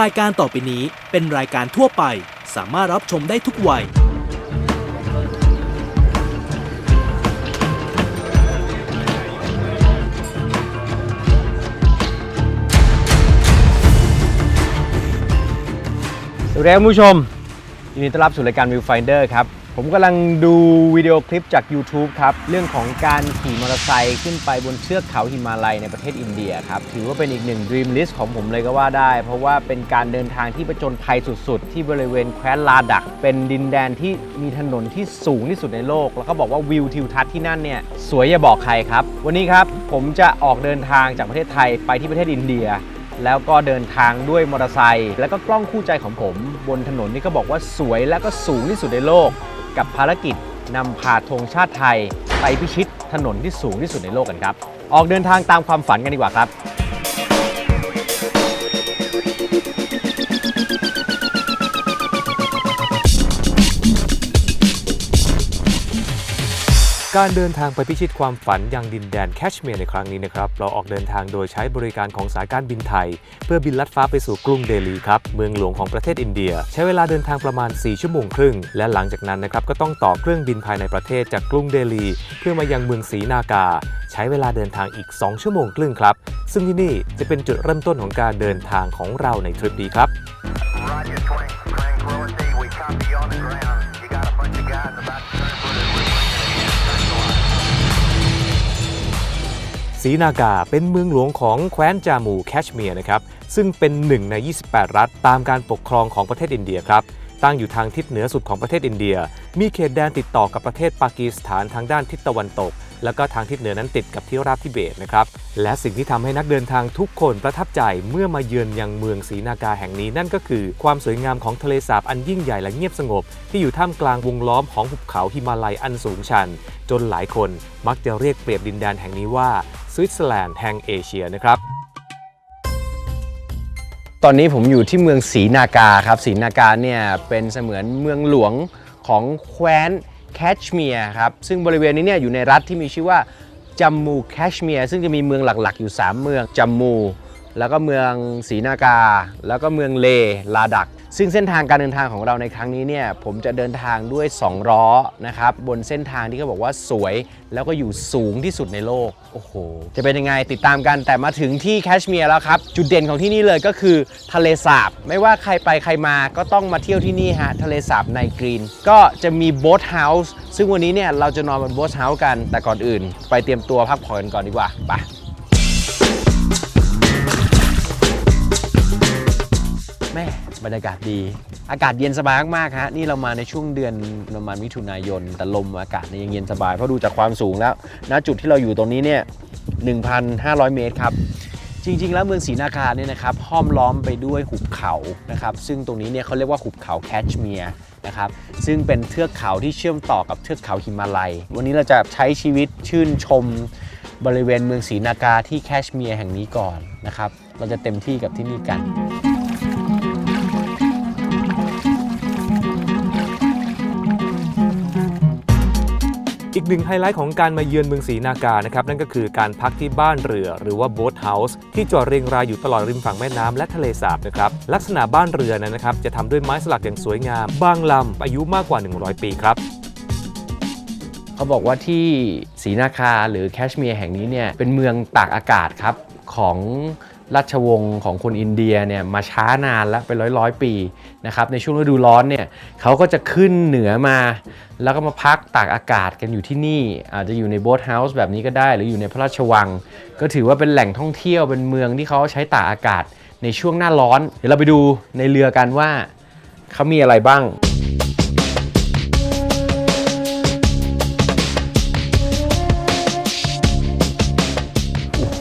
รายการต่อไปนี้เป็นรายการทั่วไป สามารถรับชมได้ทุกวัย สวัสดีครับคุณผู้ชมยินดีต้อนรับสู่รายการ Viewfinder ครับ ผมกำลังดูวิดีโอคลิปจาก YouTube ครับ เรื่องของการขี่มอเตอร์ไซค์ขึ้นไปบนเชือกเขาหิมาลัยในประเทศอินเดียครับ ถือว่าเป็นอีกหนึ่ง Dream List ของผมเลยก็ว่าได้ เพราะว่าเป็นการเดินทางที่ประจนภัยสุดๆ ที่บริเวณแคว้นลาดัก เป็นดินแดนที่มีถนนที่สูงที่สุดในโลก แล้วก็บอกว่าวิวทิวทัศน์ที่นั่นเนี่ยสวยอย่าบอกใครครับ วันนี้ครับผมจะออกเดินทางจากประเทศไทยไปที่ประเทศอินเดียแล้วก็เดินทางด้วยมอเตอร์ไซค์แล้วก็กล้องคู่ใจของผม บนถนนที่ก็บอกว่าสวยและก็สูงที่สุดในโลก กับภารกิจนำพาธงชาติไทย ไปพิชิตถนนที่สูงที่สุดในโลกกันครับ ออกเดินทางตามความฝันกันดีกว่าครับ การเดินทางไปพิชิตความฝันยังดินแดนแคชเมียร์ในครั้งนี้นะครับ เราออกเดินทางโดยใช้บริการของสายการบินไทย เพื่อบินลัดฟ้าไปสู่กรุงเดลีครับ เมืองหลวงของประเทศอินเดีย ใช้เวลาเดินทางประมาณ 4 ชั่วโมงครึ่ง และหลังจากนั้นนะครับก็ต้องต่อเครื่องบินภายในประเทศจากกรุงเดลี เพื่อมายังเมืองศรีนากา ใช้เวลาเดินทางอีก 2 ชั่วโมงครึ่งครับ ซึ่งที่นี่จะเป็นจุดเริ่มต้นของการเดินทางของเราในทริปนี้ครับ Roger, Tranquility, we copy on the ground. You got a bunch of guys about to turn for ศรีนากาเป็นเมืองหลวงของแคว้นจามูแคชเมียร์นะครับ ซึ่งเป็นหนึ่งใน 28 รัฐ ตามการปกครองของประเทศอินเดียครับ ตั้งอยู่ทางทิศเหนือสุดของประเทศอินเดีย มีเขตแดนติดต่อกับประเทศปากีสถานทางด้านทิศตะวันตก แล้วก็ทางทิศเหนือนั้นติดกับที่ราบทิเบตนะครับ และสิ่งที่ทำให้นักเดินทางทุกคนประทับใจเมื่อมาเยือนยังเมืองศรีนากาแห่งนี้นั่นก็คือ ความสวยงามของทะเลสาบอันยิ่งใหญ่และเงียบสงบ ที่อยู่ท่ามกลางวงล้อมของหุบเขาหิมาลัยอันสูงชัน จนหลายคนมักจะเรียกเปรียบดินแดนแห่งนี้ว่า สวิตเซอร์แลนด์แห่งเอเชียนะครับ ตอนนี้ผมอยู่ที่เมืองศรีนากาครับศรีนากาเนี่ยเป็นเสมือนเมืองหลวงของแคว้นแคชเมียร์ครับซึ่งบริเวณนี้เนี่ยอยู่ในรัฐที่มีชื่อว่าจัมมูแคชเมียร์ซึ่งจะมีเมืองหลักๆ อยู่ 3 เมืองจัมมู แล้วก็เมืองศรีนากา แล้วก็เมืองเลลาดัก ซึ่งเส้นทางการเดินทางของเราในครั้งนี้เนี่ยผมจะเดินทางด้วย 2 ล้อนะครับบนเส้นทางที่เขาบอกว่าสวยแล้วก็อยู่สูงที่สุดในโลกโอ้โหจะเป็นยังไงติดตามกันแต่มาถึงที่แคชเมียร์แล้วครับ จุดเด่นของที่นี่เลยก็คือทะเลสาบ ไม่ว่าใครไปใครมาก็ต้องมาเที่ยวที่นี่ฮะทะเลสาบไนกรีน ก็จะมีโบ๊ทเฮาส์ซึ่งวันนี้เนี่ยเราจะนอนบนโบ๊ทเฮาส์กันแต่ก่อนอื่น ไปเตรียมตัวพักผ่อนกันก่อนดีกว่าไป บรรยากาศดี อากาศเย็นสบายมากๆฮะนี่เรามาในช่วงเดือนประมาณมิถุนายน แต่ลมอากาศเนี่ยยังเย็นสบายเพราะดูจากความสูงแล้วณจุดที่เราอยู่ตรงนี้เนี่ย 1,500 เมตรครับ จริง ๆ แล้วเมืองศรีนาคาเนี่ยนะครับห้อมล้อมไปด้วยหุบเขานะครับซึ่งตรงนี้เนี่ยเขาเรียกว่าหุบเขาแคชเมียร์นะครับซึ่งเป็นเทือกเขาที่เชื่อมต่อกับเทือกเขาหิมาลัย วันนี้เราจะใช้ชีวิตชื่นชมบริเวณเมืองศรีนากาที่แคชเมียร์แห่งนี้ก่อนนะครับ เราจะเต็มที่กับที่นี่กัน อีกหนึ่งไฮไลท์ของการมาเยือนเมืองศรีนาการนะครับนั่นก็คือการพักที่บ้านเรือหรือว่าโบ๊ทเฮาส์ที่จอดเรียงรายอยู่ตลอดริมฝั่งแม่น้ำและทะเลสาบนะครับลักษณะบ้านเรือนั้นนะครับจะทำด้วยไม้สลักอย่างสวยงาม บางลำอายุมากกว่า 100 ปีครับเขาบอกว่าที่ศรีนาคาหรือแคชเมียร์แห่งนี้เนี่ยเป็นเมืองตากอากาศครับของ ราชวงศ์ของคนอินเดียเนี่ยมาช้านานแล้วเป็นร้อยร้อยปีนะครับในช่วงฤดูร้อนเนี่ยเขาก็จะขึ้นเหนือมา แล้วก็มาพักตากอากาศกันอยู่ที่นี่ อาจจะอยู่ในโบ๊ทเฮาส์แบบนี้ก็ได้หรืออยู่ในพระราชวัง ก็ถือว่าเป็นแหล่งท่องเที่ยวเป็นเมืองที่เขาใช้ตากอากาศในช่วงหน้าร้อน เดี๋ยวเราไปดูในเรือกันว่าเขามีอะไรบ้าง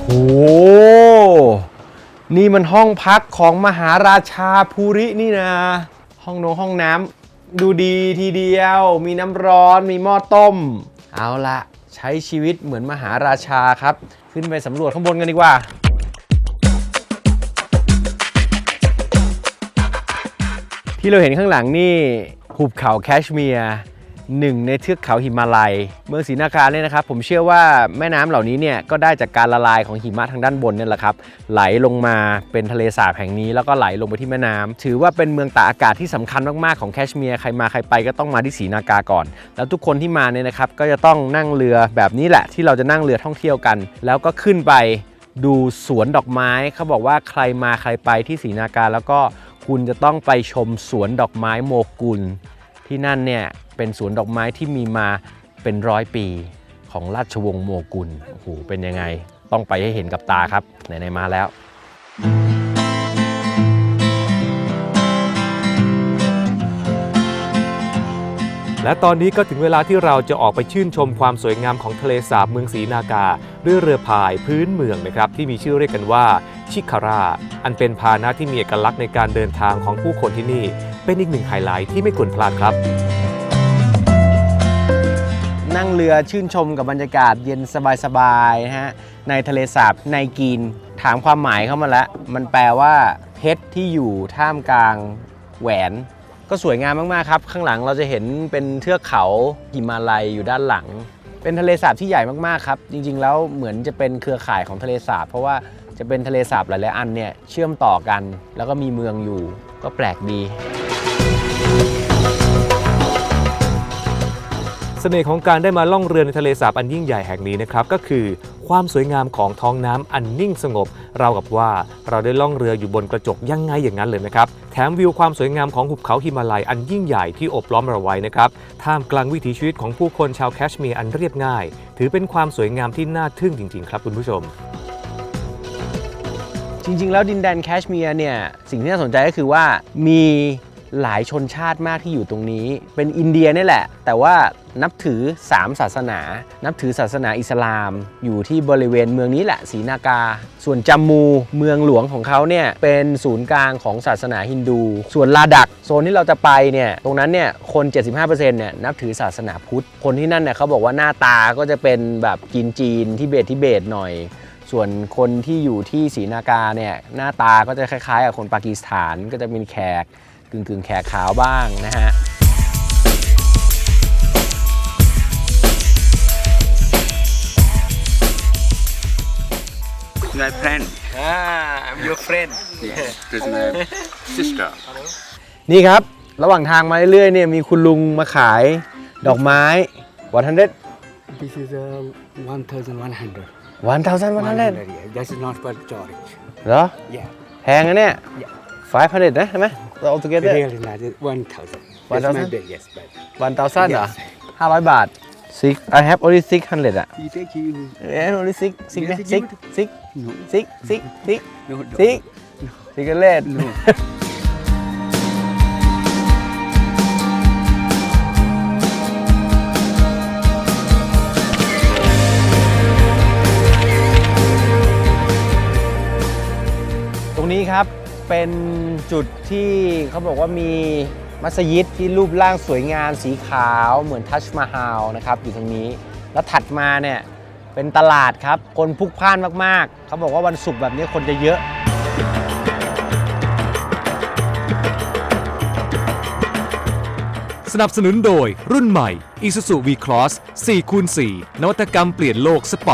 โอ้โห นี่มันห้องพักของมหาราชาภูรินี่นะ ห้องนงห้องน้ำดูดีทีเดียว มีน้ำร้อนมีหม้อต้ม เอาละใช้ชีวิตเหมือนมหาราชาครับ ขึ้นไปสำรวจข้างบนกันดีกว่าที่เราเห็นข้างหลังนี่หุบเขาแคชเมียร์ หนึ่งในเทือกเขาหิมาลัย เมืองศรีนากาเนี่ยนะครับ ผมเชื่อว่าแม่น้ำเหล่านี้เนี่ยก็ได้จากการละลายของหิมะทางด้านบนเนี่ยแหละครับ ไหลลงมาเป็นทะเลสาบแห่งนี้ แล้วก็ไหลลงไปที่แม่น้ำถือว่าเป็นเมืองตากอากาศที่สำคัญมากๆของแคชเมียร์ใครมาใครไปก็ต้องมาที่ศรีนากาก่อน แล้วทุกคนที่มาเนี่ยนะครับก็จะต้องนั่งเรือแบบนี้แหละที่เราจะนั่งเรือท่องเที่ยวกัน แล้วก็ขึ้นไปดูสวนดอกไม้เขาบอกว่าใครมาใครไปที่ศรีนากาแล้วก็คุณจะต้องไปชมสวนดอกไม้โมกุล ที่นั่นเนี่ยเป็นสวนดอกไม้ที่มีมาเป็นร้อยปีของราชวงศ์โมกุลโอ้โหเป็นยังไง ต้องไปให้เห็นกับตาครับไหนๆมาแล้ว และตอนนี้ก็ถึงเวลาที่เราจะออกไปชื่นชมความสวยงามของทะเลสาบเมืองศรีนากา ด้วยเรือพายพื้นเมืองนะครับ ที่มีชื่อเรียกกันว่า ชิคาราอันเป็นพาหนะที่มีเอกลักษณ์ในการเดินทางของผู้คนที่นี่ เป็นอีกหนึ่งไฮไลท์ที่ไม่ควรพลาดครับ นั่งเรือชื่นชมกับบรรยากาศเย็นสบายๆนะฮะในทะเลสาบไนกีน ถามความหมายเข้ามาแล้ว มันแปลว่าเพชรที่อยู่ท่ามกลางแหวน ก็สวยงามมากๆครับ ข้างหลังเราจะเห็นเป็นเทือกเขาหิมาลัยอยู่ด้านหลัง เป็นทะเลสาบที่ใหญ่มากๆครับ จริงๆ แล้วเหมือนจะเป็นเครือข่ายของทะเลสาบ เพราะว่า จะเป็นทะเลสาบหลายๆอันเนี่ยเชื่อมต่อกัน แล้วก็มีเมืองอยู่ก็แปลกดี เสน่ห์ของการได้มาล่องเรือในทะเลสาบอันยิ่งใหญ่แห่งนี้นะครับก็คือความสวยงามของท้องน้ำอันนิ่งสงบ เราวกับว่าเราได้ล่องเรืออยู่บนกระจกยังไงอย่างนั้นเลยนะครับ แถมวิวความสวยงามของหุบเขาหิมาลัยอันยิ่งใหญ่ที่โอบล้อมเราไว้นะครับ ท่ามกลางวิถีชีวิตของผู้คนชาวแคชเมียร์อันเรียบง่าย ถือเป็นความสวยงามที่น่าทึ่งจริง ๆ ครับคุณผู้ชม จริง ๆ แล้วดินแดนแคชเมียร์เนี่ยสิ่งที่น่าสนใจก็คือว่ามีหลายชนชาติมากที่อยู่ตรงนี้ เป็นอินเดียนี่แหละ แต่ว่านับถือ 3 ศาสนา นับถือศาสนาอิสลาม อยู่ที่บริเวณเมืองนี้แหละศรีนากา ส่วนจัมมูเมืองหลวงของเขาเนี่ยเป็นศูนย์กลางของศาสนาฮินดู ส่วนลาดักโซนที่เราจะไปเนี่ยตรงนั้นเนี่ยคน 75%เนี่ยนับถือศาสนาพุทธ คนที่นั่นเนี่ยเขาบอกว่าหน้าตาก็จะเป็นแบบจีนจีนๆทิเบตทิเบตหน่อย ส่วนคนที่อยู่ที่ศรีนากาเนี่ยหน้าตาก็จะคล้ายๆกับคนปากีสถานก็จะเป็นแขกกึ่งๆ แขกขาวบ้างนะฮะ My friend. อ่า I'm your friend Yeah. This is my sister. นี่ครับ ระหว่างทางมาเรื่อยๆเนี่ยมีคุณลุงมาขายดอกไม้วันทันเด็ด This is uh, 1,100. วันเท่าสันวันทันเด็ด 100, yeah. That's not for storage. เหรอ Yeah. แพงนะเนี่ย Yeah. 5 0 0 นะใช่ไหม all together Really not. It's 1,000. That's 1,000? my bill, yes. But วันเท่าสันเหรอ Yes. 500 บาท six I have only 600 อะ you take you. เอ้ย only six six ไหม Yes, six give it. six No. six six six No, no. ซิกซิกเล่น No. ครับเป็นจุดที่เขาบอกว่ามีมัสยิดที่รูปร่างสวยงามสีขาวเหมือนทัชมาฮาลนะครับอยู่ตรงนี้ แล้วถัดมาเนี่ยเป็นตลาดครับ คนพลุกพล่านมากๆ เขาบอกว่าวันศุกร์แบบนี้คนจะเยอะ สนับสนุนโดยรุ่นใหม่ Isuzu V-Cross 4คูณ4นวัตกรรมเปลี่ยนโลกสป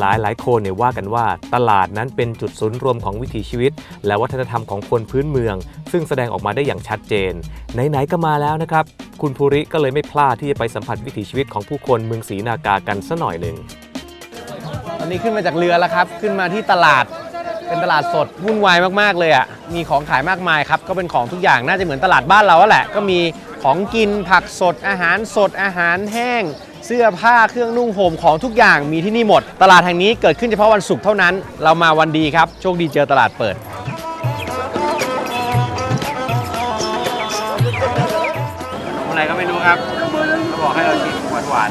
หลายหลายคนเนี่ยว่ากันว่า ตลาดนั้นเป็นจุดศูนย์รวมของวิถีชีวิต และวัฒนธรรมของคนพื้นเมือง ซึ่งแสดงออกมาได้อย่างชัดเจน ไหน ๆ ก็มาแล้วนะครับ คุณภูริก็เลยไม่พลาดที่จะไปสัมผัสวิถีชีวิตของผู้คนเมืองศรีนากากันสัหน่อยหนึ่งตอนนี้ขึ้นมาจากเรือแล้วครับ ขึ้นมาที่ตลาดเป็นตลาดสดวุ่นวายมากๆเลยอะมีของขายมากมายครับก็เป็นของทุกอย่างน่าจะเหมือนตลาดบ้านเราแหละ ก็มีของกินผักสดอาหารสดอาหารแห้ง เสื้อผ้าเครื่องนุ่งห่มของทุกอย่างมีที่นี่หมด ตลาดแห่งนี้เกิดขึ้นเฉพาะวันศุกร์เท่านั้น เรามาวันดีครับ โชคดีเจอตลาดเปิด อะไรก็ไม่รู้ครับเขาบอกให้เราชิมหวานหวาน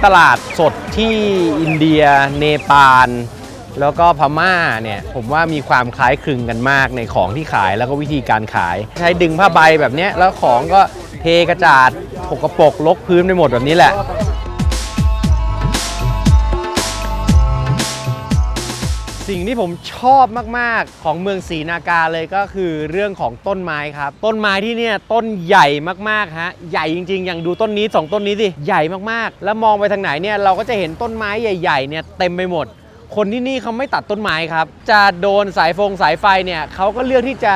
ๆตลาดสดที่อินเดีย เนปาล แล้วก็พม่าเนี่ยผมว่ามีความคล้ายคลึงกันมากในของที่ขายแล้วก็วิธีการขาย ใช้ดึงผ้าใบแบบนี้แล้วของก็เทกระจาดปกประปกลกพื้นไปหมดแบบนี้แหละสิ่งที่ผมชอบมาก ๆ ของเมืองศรีนาการเลยก็คือเรื่องของต้นไม้ครับ ต้นไม้ที่เนี่ยต้นใหญ่มาก ๆ ฮะ ใหญ่จริง ๆ อย่างดูต้นนี้ 2 ต้นนี้สิ ใหญ่มาก ๆ แล้วมองไปทางไหนเนี่ยเราก็จะเห็นต้นไม้ใหญ่ ๆ เนี่ยเต็มไปหมด คนที่นี่เขาไม่ตัดต้นไม้ครับ จะโดนสายฟงสายไฟเนี่ยเขาก็เลือกที่จะ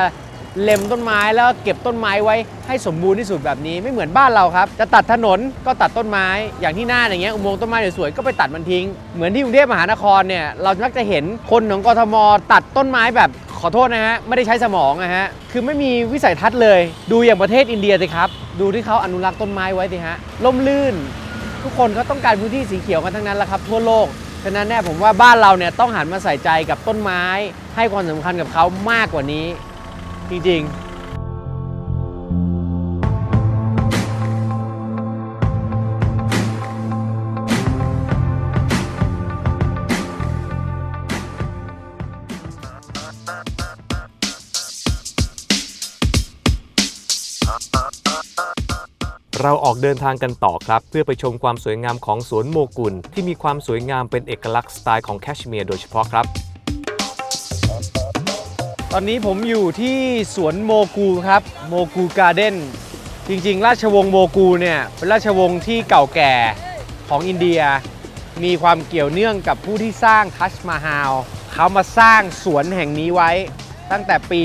เล็มต้นไม้แล้วเก็บต้นไม้ไว้ให้สมบูรณ์ที่สุดแบบนี้ไม่เหมือนบ้านเราครับ จะตัดถนนก็ตัดต้นไม้ อย่างที่หน้าอย่างเงี้ยอุโมงค์ต้นไม้สวยๆก็ไปตัดมันทิ้ง เหมือนที่กรุงเทพมหานครเนี่ยเรามักจะเห็นคนของกทม ตัดต้นไม้แบบขอโทษนะฮะไม่ได้ใช้สมองนะฮะคือไม่มีวิสัยทัศน์เลย ดูอย่างประเทศอินเดียสิครับ ดูที่เขาอนุรักษ์ต้นไม้ไว้สิฮะล่มลื่น ทุกคนเขาต้องการพื้นที่สีเขียวกันทั้งนั้นแหละครับทั่วโลก ฉะนั้นเนี่ยผมว่าบ้านเราเนี่ยต้องหันมาใส่ใจกับต้นไม้ ให้ความสำคัญกับเขามากกว่านี้ จริงๆ เราออกเดินทางกันต่อครับ เพื่อไปชมความสวยงามของสวนโมกุล ที่มีความสวยงามเป็นเอกลักษณ์สไตล์ของแคชเมียร์โดยเฉพาะครับ ตอนนี้ผมอยู่ที่สวนโมกูครับโมกูการ์เด้นจริง ๆ ราชวงศ์โมกูเนี่ยเป็นราชวงศ์ที่เก่าแก่ของอินเดีย มีความเกี่ยวเนื่องกับผู้ที่สร้างทัชมาฮาลเขามาสร้างสวนแห่งนี้ไว้ตั้งแต่ปี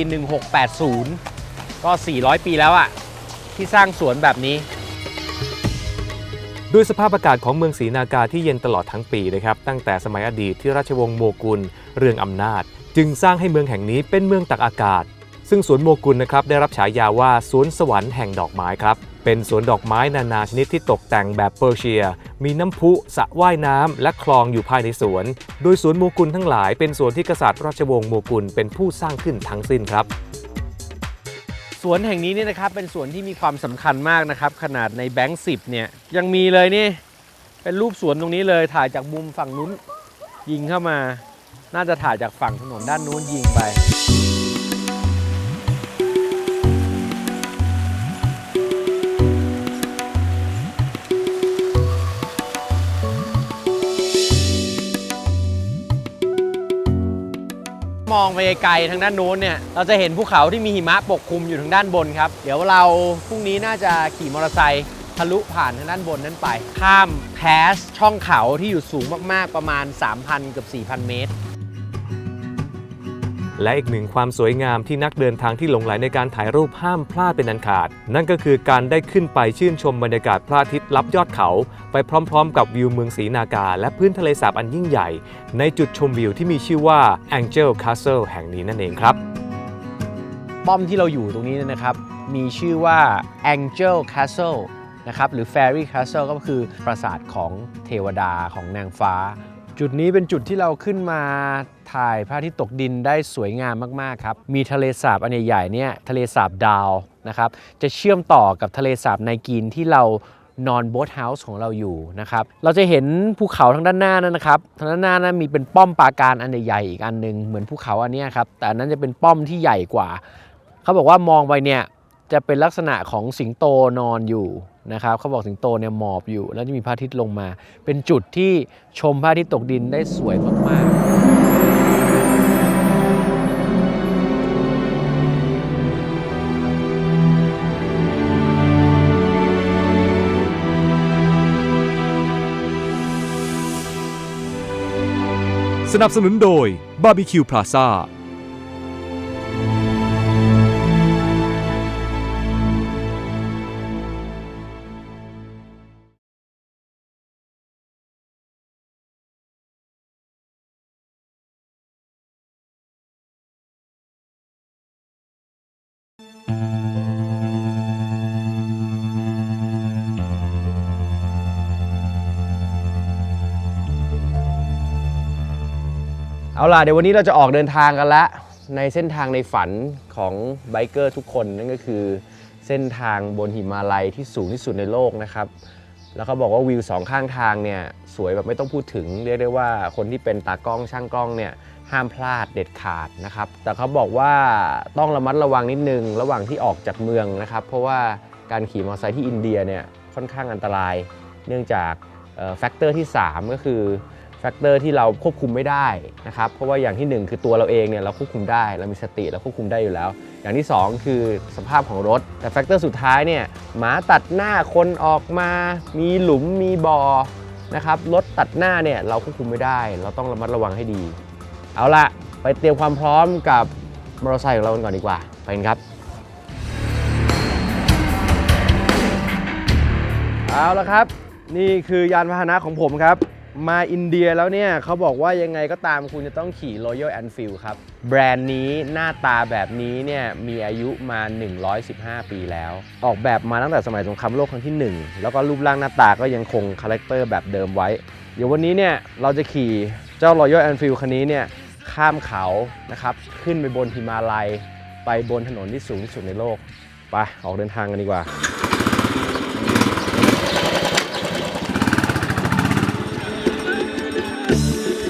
1680 ก็ 400 ปีแล้วอะที่สร้างสวนแบบนี้ ด้วยสภาพอากาศของเมืองศรีนากาที่เย็นตลอดทั้งปีนะครับตั้งแต่สมัยอดีตที่ราชวงศ์โมกุลเรืองอำนาจ จึงสร้างให้เมืองแห่งนี้เป็นเมืองตักอากาศ ซึ่งสวนโมกุลนะครับได้รับฉายาว่าสวนสวรรค์แห่งดอกไม้ครับเป็นสวนดอกไม้นานาชนิดที่ตกแต่งแบบเปอร์เซีย มีน้ำพุสระว่ายน้ำและคลองอยู่ภายในสวน โดยสวนโมกุลทั้งหลายเป็นสวนที่กษัตริย์ราชวงศ์โมกุลเป็นผู้สร้างขึ้นทั้งสิ้นครับ สวนแห่งนี้เนี่ยนะครับเป็นสวนที่มีความสำคัญมากนะครับ ขนาดในแบงค์สิบเนี่ยยังมีเลยนี่เป็นรูปสวนตรงนี้เลยถ่ายจากมุมฝั่งนู้นยิงเข้ามา น่าจะถ่ายจากฝั่งถนนด้านนู้นยิงไป มองไปไกลทางด้านโน้นเนี่ยเราจะเห็นภูเขาที่มีหิมะปกคลุมอยู่ทางด้านบนครับเดี๋ยวเราพรุ่งนี้น่าจะขี่มอเตอร์ไซค์ทะลุผ่านทางด้านบนนั้นไป ข้ามแพสช่องเขาที่อยู่สูงมากๆประมาณ 3,000กับ4,000 เมตร และอีกหนึ่งความสวยงามที่นักเดินทางที่หลงไหลในการถ่ายรูปห้ามพลาดเป็นอันขาด นั่นก็คือการได้ขึ้นไปชื่นชมบรรยากาศพระอาทิตย์ลับยอดเขา ไปพร้อมๆ กับวิวเมืองศรีนากา และพื้นทะเลสาบอันยิ่งใหญ่ ในจุดชมวิวที่มีชื่อว่า Angel Castle แห่งนี้นั่นเองครับ ป้อมที่เราอยู่ตรงนี้นยนะครับ มีชื่อว่า Angel Castle นะครับหรือ Fairy Castle ก็คือปราสาทของเทวดาของนางฟ้า จุดนี้เป็นจุดที่เราขึ้นมาถ่ายพระอาทิตย์ตกดินได้สวยงามมาก ๆ ครับ มีทะเลสาบอันใหญ่ๆเนี่ยทะเลสาบดาวนะครับจะเชื่อมต่อกับทะเลสาบไนกีนที่เรานอนโบ๊ทเฮาส์ของเราอยู่นะครับ เราจะเห็นภูเขาทางด้านหน้านั่นนะครับ ทางด้านหน้านั้นมีเป็นป้อมปราการอันใหญ่ๆอีกอันหนึงเหมือนภูเขาอันนี้ครับ แต่อันนั้นจะเป็นป้อมที่ใหญ่กว่า เขาบอกว่ามองไปเนี่ยจะเป็นลักษณะของสิงโตนอนอยู่ นะครับเขาบอกสิงโตเนี่ยหมอบอยู่ แล้วจะมีพระอาทิตย์ลงมา เป็นจุดที่ชมพระอาทิตย์ตกดินได้สวยมากๆสนับสนุนโดยบาร์บีคิวพลาซ่า ล่ะเดี๋ยววันนี้เราจะออกเดินทางกันละในเส้นทางในฝันของไบเกอร์ทุกคนนั่นก็คือเส้นทางบนหิมาลัยที่สูงที่สุดในโลกนะครับ แล้วเขาบอกว่าวิวสองข้างทางเนี่ยสวยแบบไม่ต้องพูดถึงเรียกได้ว่าคนที่เป็นตากล้องช่างกล้องเนี่ยห้ามพลาดเด็ดขาดนะครับ แต่เขาบอกว่าต้องระมัดระวังนิดนึงระหว่างที่ออกจากเมืองนะครับ เพราะว่าการขี่มอเตอร์ไซค์ที่อินเดียเนี่ยค่อนข้างอันตราย เนื่องจากแฟกเตอร์ที่ 3 ก็คือ แฟกเตอร์ที่เราควบคุมไม่ได้นะครับเพราะว่าอย่างทีหนึ่1 คือตัวเราเองเนี่ยเราควบคุมได้เรามีสติเราควบคุมได้อยู่แล้ว อย่างที่ 2 คือสภาพของรถ แต่แฟกเตอร์สุดท้ายเนี่ยหมาตัดหน้าคนออกมา มีหลุมมีบอ่อนะครับรถตัดหน้าเนี่ยเราควบคุมไม่ได้ เราต้องระมัดระวังให้ดี เอาละไปเตรียมความพร้อมกับมอเตอร์ไซค์ของเรากันก่อนดีกว่าไปกันครับเอาละครับ นี่คือยานพาหนะของผมครับ มาอินเดียแล้วเนี่ยเขาบอกว่ายังไงก็ตามคุณจะต้องขี่ Royal Enfield ครับ แบรนด์นี้หน้าตาแบบนี้เนี่ยมีอายุมา 115 ปีแล้ว ออกแบบมาตั้งแต่สมัยสงครามโลกครั้งที่ 1 แล้วก็รูปร่างหน้าตาก็ยังคงคาแรคเตอร์แบบเดิมไว้ เดี๋ยววันนี้เนี่ยเราจะขี่เจ้า Royal Enfield คันนี้เนี่ยข้ามเขานะครับขึ้นไปบนหิมาลัย ไปบนถนนที่สูงที่สุดในโลก ไปออกเดินทางกันดีกว่า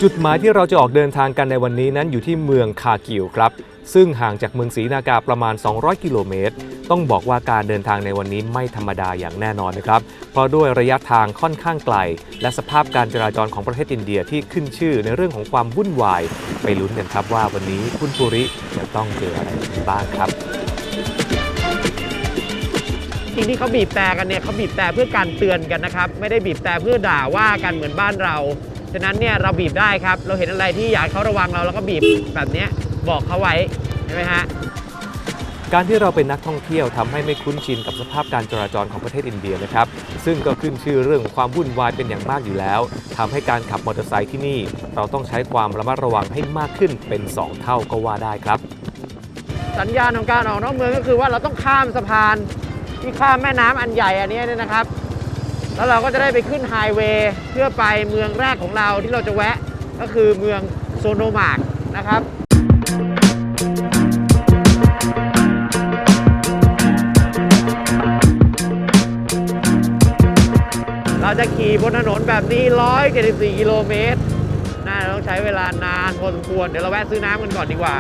จุดหมายที่เราจะออกเดินทางกันในวันนี้นั้นอยู่ที่เมืองคากิวครับ ซึ่งห่างจากเมืองศรีนากาประมาณ 200 กิโลเมตร ต้องบอกว่าการเดินทางในวันนี้ไม่ธรรมดาอย่างแน่นอนนะครับ เพราะด้วยระยะทางค่อนข้างไกล และสภาพการจราจรของประเทศอินเดียที่ขึ้นชื่อในเรื่องของความวุ่นวาย ไปลุ้นกันครับว่าวันนี้คุณปุริจะต้องเจออะไรบ้างครับจริงที่เขาบีบแต่กันเนี่ยเขาบีบแต่เพื่อการเตือนกันนะครับ ไม่ได้บีบแต่เพื่อด่าว่ากันเหมือนบ้านเรา ฉะนั้นเนี่ยเราบีบได้ครับ เราเห็นอะไรที่อยากให้เขาระวังเราแล้วก็บีบแบบเนี้ยบอกเขาไว้ใช่ไหมฮะการที่เราเป็นนักท่องเที่ยวทำให้ไม่คุ้นชินกับสภาพการจราจรของประเทศอินเดียนะครับ ซึ่งก็ขึ้นชื่อเรื่องของความวุ่นวายเป็นอย่างมากอยู่แล้วทำให้การขับมอเตอร์ไซค์ที่นี่ เราต้องใช้ความระมัดระวังให้มากขึ้นเป็น 2 เท่าก็ว่าได้ครับ สัญญาณของการออกนอกเมืองก็คือว่าเราต้องข้ามสะพานที่ข้ามแม่น้ำอันใหญ่อันนี้เนี่ยนะครับ แล้วเราก็จะได้ไปขึ้นไฮเวย์เพื่อไปเมืองแรกของเราที่เราจะแวะก็คือเมืองโซโนมาร์กนะครับเราจะขี่บนถนนแบบนี้ 174 กิโลเมตร น่าจะต้องใช้เวลานานพอสมควร เดี๋ยวเราแวะซื้อน้ำกันก่อนดีกว่า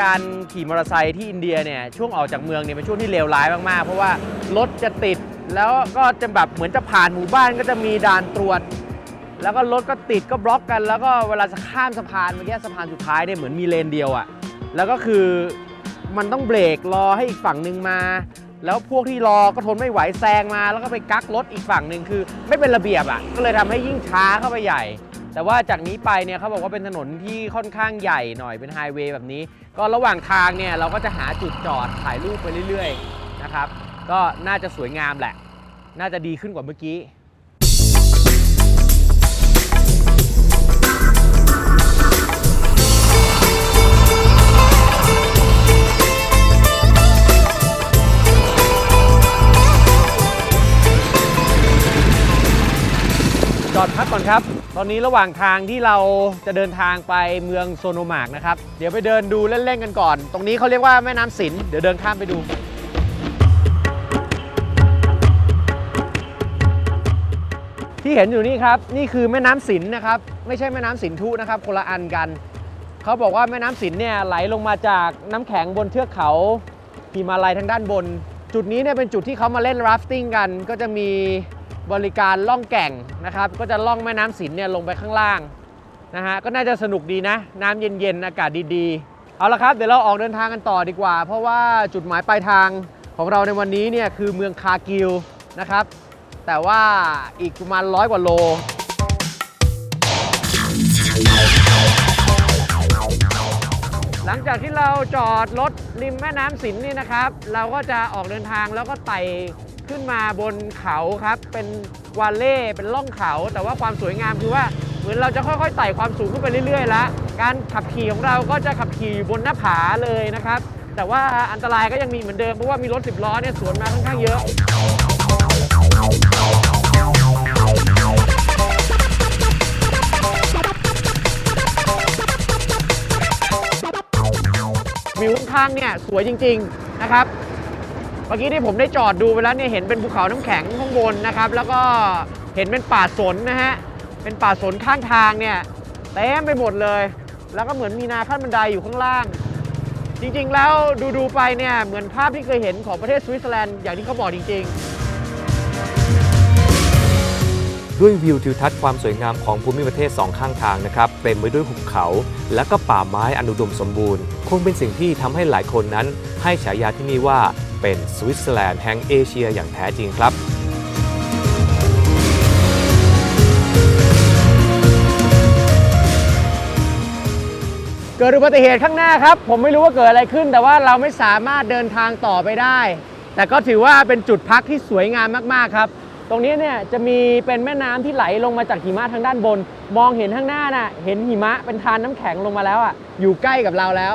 การขี่มอเตอร์ไซค์ที่อินเดียเนี่ยช่วงออกจากเมืองเนี่ยเป็นช่วงที่เลวร้ายมากๆ เพราะว่ารถจะติดแล้วก็จะแบบเหมือนจะผ่านหมู่บ้านก็จะมีด่านตรวจ แล้วก็รถก็ติดก็บล็อกกัน แล้วก็เวลาจะข้ามสะพานเมื่อกี้สะพานสุดท้ายเนี่ยเหมือนมีเลนเดียวอะ่ะแล้วก็คือมันต้องเบรกรอให้อีกฝั่งหนึ่งมา แล้วพวกที่รอก็ทนไม่ไหวแซงมา แล้วก็ไปกักรถอีกฝั่งหนึ่งคือ ไม่เป็นระเบียบอะ่ะก็เลยทำให้ยิ่งช้าเข้าไปใหญ่ แต่ว่าจากนี้ไปเนี่ยเขาบอกว่าเป็นถนนที่ค่อนข้างใหญ่หน่อยเป็นไฮเวย์แบบนี้ ก็ระหว่างทางเนี่ยเราก็จะหาจุดจอดถ่ายรูปไปเรื่อยๆนะครับ ก็น่าจะสวยงามแหละ น่าจะดีขึ้นกว่าเมื่อกี้ จอดพักก่อนครับ ตอนนี้ระหว่างทางที่เราจะเดินทางไปเมืองโซโนมาร์กนะครับ เดี๋ยวไปเดินดูเล่นๆกันก่อน ตรงนี้เขาเรียกว่าแม่น้ำสินเดี๋ยวเดินข้ามไปดู ที่เห็นอยู่นี่ครับ นี่คือแม่น้ำสินนะครับ ไม่ใช่แม่น้ำสินธุนะครับคนละอันกัน เขาบอกว่าแม่น้ำสินเนี่ยไหลลงมาจากน้ำแข็งบนเทือกเขาหิมาลัยทางด้านบน จุดนี้เนี่ยเป็นจุดที่เขามาเล่นราฟติ้งกัน ก็จะมี บริการล่องแก่งนะครับ ก็จะล่องแม่น้ำสินเนี่ยลงไปข้างล่างนะฮะก็น่าจะสนุกดีนะ น้ำเย็นๆ อากาศดีๆ เอาละครับ เดี๋ยวเราออกเดินทางกันต่อดีกว่า เพราะว่าจุดหมายปลายทางของเราในวันนี้เนี่ยคือเมืองคากิลนะครับ แต่ว่าอีกประมาณร้อยกว่าโลหลังจากที่เราจอดรถริมแม่น้ำสินนี่นะครับ เราก็จะออกเดินทางแล้วก็ไต่ ขึ้นมาบนเขาครับ เป็นวาเล่เป็นล่องเขา แต่ว่าความสวยงามคือว่าเหมือนเราจะค่อยๆไต่ความสูงขึ้นไปเรื่อยๆล้วการขับขี่ของเราก็จะขับขี่บนหน้าผาเลยนะครับ แต่ว่าอันตรายก็ยังมีเหมือนเดิมเพราะว่ามีรถ10ล้อเนี่ยสวนมาค่อนข้างเยอะวิวข้างเนี่ยสวยจริง ๆ นะครับ เมื่อกี้ที่ผมได้จอดดูไปแล้วเนี่ยเห็นเป็นภูเขาน้ำแข็งข้างบนนะครับ แล้วก็เห็นเป็นป่าสนนะฮะเป็นป่าสนข้างทางเนี่ยเต็มไปหมดเลย แล้วก็เหมือนมีนาขั้นบันไดอยู่ข้างล่าง จริงๆแล้วดูๆไปเนี่ยเหมือนภาพที่เคยเห็นของประเทศสวิตเซอร์แลนด์อย่างที่เขาบอกจริง ๆด้วยวิวทิวทัศน์ความสวยงามของภูมิประเทศสองข้างทางนะครับเต็มไปด้วยหุบเขา และก็ป่าไม้อนุดมสมบูรณ์ คงเป็นสิ่งที่ทำให้หลายคนนั้น ให้ฉายาที่นี่ว่า เป็นสวิตเซอร์แลนด์แห่งเอเชียอย่างแท้จริงครับเกิดอุบัติเหตุข้างหน้าครับ ผมไม่รู้ว่าเกิดอะไรขึ้น แต่ว่าเราไม่สามารถเดินทางต่อไปได้ แต่ก็ถือว่าเป็นจุดพักที่สวยงามมากๆครับ ตรงนี้เนี่ยจะมีเป็นแม่น้ำที่ไหลลงมาจากหิมะทางด้านบน มองเห็นข้างหน้าน่ะเห็นหิมะเป็นทานน้ำแข็งลงมาแล้วอะอยู่ใกล้กับเราแล้ว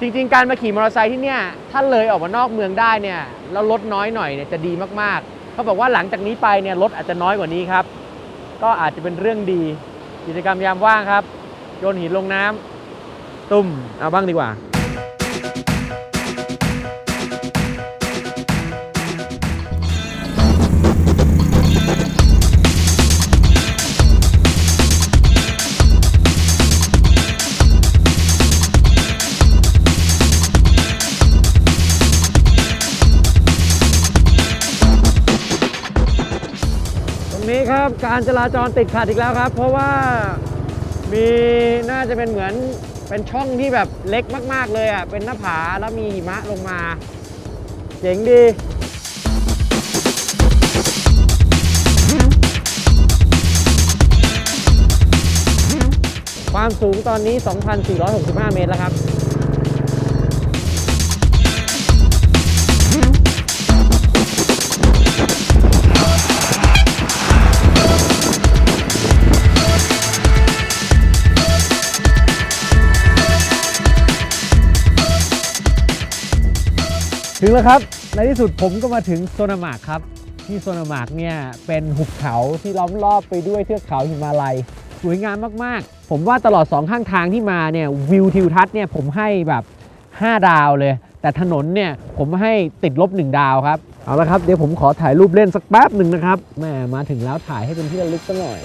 จริง ๆ การมาขี่มอเตอร์ไซค์ที่เนี่ยถ้าเลยออกมานอกเมืองได้เนี่ยแล้วรถน้อยหน่อยเนี่ยจะดีมากๆเขาบอกว่าหลังจากนี้ไปเนี่ยรถอาจจะน้อยกว่านี้ครับ ก็อาจจะเป็นเรื่องดีกิจกรรมยามว่างครับโยนหินลงน้ำตุ้มเอาบ้างดีกว่า การจราจรติดขัดอีกแล้วครับ เพราะว่ามีน่าจะเป็นเหมือนเป็นช่องที่แบบเล็กมาก ๆ เลยอะเป็นหน้าผาแล้วมีหิมะลงมาเจ๋งดีความสูงตอนนี้ 2,465 เมตรแล้วครับ ถึงแล้วครับ ในที่สุดผมก็มาถึงโซนามากครับ ที่โซนามากเนี่ยเป็นหุบเขาที่ล้อมรอบไปด้วยเทือกเขาหิมาลัย สวยงามมากๆ ผมว่าตลอดสองข้างทางที่มาเนี่ยวิวทิวทัศน์เนี่ยผมให้แบบ 5 ดาวเลย แต่ถนนเนี่ยผมให้ติดลบ 1 ดาวครับ เอาละครับเดี๋ยวผมขอถ่ายรูปเล่นสักแป๊บหนึ่งนะครับแม่มาถึงแล้วถ่ายให้เป็นที่ระลึกสักหน่อย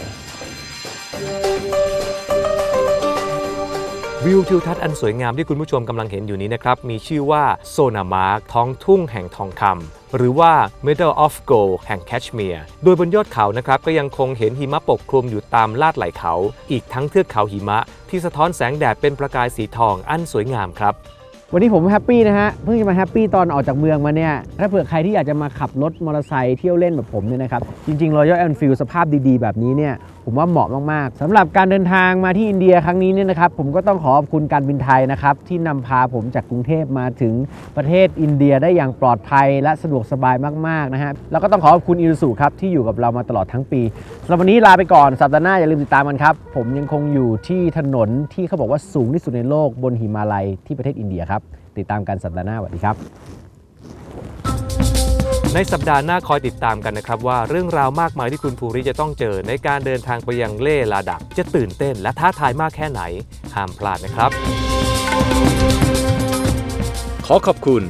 วิวทิวทัศน์อันสวยงามที่คุณผู้ชมกำลังเห็นอยู่นี้นะครับ มีชื่อว่าโซนามาร์กท้องทุ่งแห่งทองคำหรือว่า Medal of Gold แห่งแคชเมียร์โดยบนยอดเขานะครับ ก็ยังคงเห็นหิมะปกคลุมอยู่ตามลาดไหล่เขา อีกทั้งเทือกเขาหิมะ ที่สะท้อนแสงแดดเป็นประกายสีทองอันสวยงามครับ วันนี้ผมแฮปปี้นะฮะ เพิ่งจะมาแฮปปี้ตอนออกจากเมืองมาเนี่ย ถ้าเผื่อใครที่อยากจะมาขับรถมอเตอร์ไซค์เที่ยวเล่นแบบผมเนี่ยนะครับ จริงๆ Royal Enfield สภาพดีๆ แบบนี้เนี่ย ผมว่าเหมาะมากๆ สำหรับการเดินทางมาที่อินเดียครั้งนี้เนี่ยนะครับ ผมก็ต้องขอขอบคุณการบินไทยนะครับ ที่นำพาผมจากกรุงเทพมาถึงประเทศอินเดียได้อย่างปลอดภัยและสะดวกสบายมากๆนะฮะ แล้วก็ต้องขอขอบคุณอิรุสุครับที่อยู่กับเรามาตลอดทั้งปีสำหรับวันนี้ลาไปก่อนสัปดาห์หน้าอย่าลืมติดตามกันครับ ผมยังคงอยู่ที่ถนนที่เขาบอกว่าสูงที่สุดในโลกบนหิมาลัยที่ประเทศอินเดียครับ ติดตามกันสัปดาห์หน้าสวัสดีครับ ในสัปดาห์หน้าคอยติดตามกันนะครับว่าเรื่องราวมากมายที่คุณภูริจะต้องเจอในการเดินทางไปยังเล่ลาดัก จะตื่นเต้นและท้าทายมากแค่ไหนห้ามพลาดนะครับ ขอขอบคุณ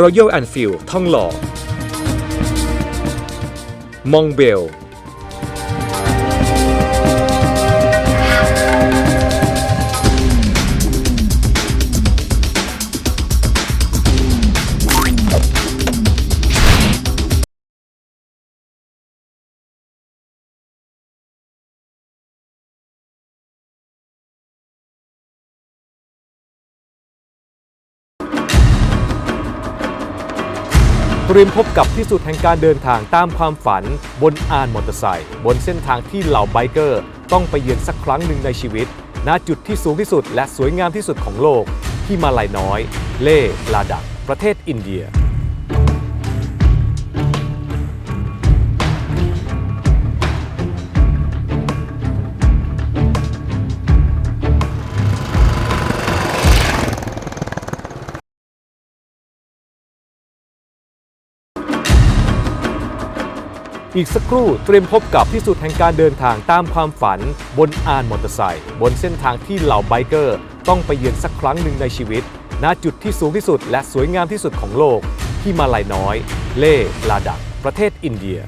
Royal Enfield ท่องหล่อมองเบล ตรียมพบกับที่สุดแห่งการเดินทางตามความฝัน บนอานมอเตอร์ไซค์บนเส้นทางที่เหล่าไบเกอร์ ต้องไปเยือนสักครั้งหนึ่งในชีวิต ณจุดที่สูงที่สุดและสวยงามที่สุดของโลก ที่มาลายน้อย เล่ลาดัก ประเทศอินเดีย อีกสักครู่เตรียมพบกับที่สุดแห่งการเดินทางตามความฝัน บนอานมอเตอร์ไซค์บนเส้นทางที่เหล่าไบเกอร์ ต้องไปเยือนสักครั้งหนึ่งในชีวิตณณจุดที่สูงที่สุดและสวยงามที่สุดของโลก ที่มาลายน้อย เล่ลาดัก ประเทศอินเดีย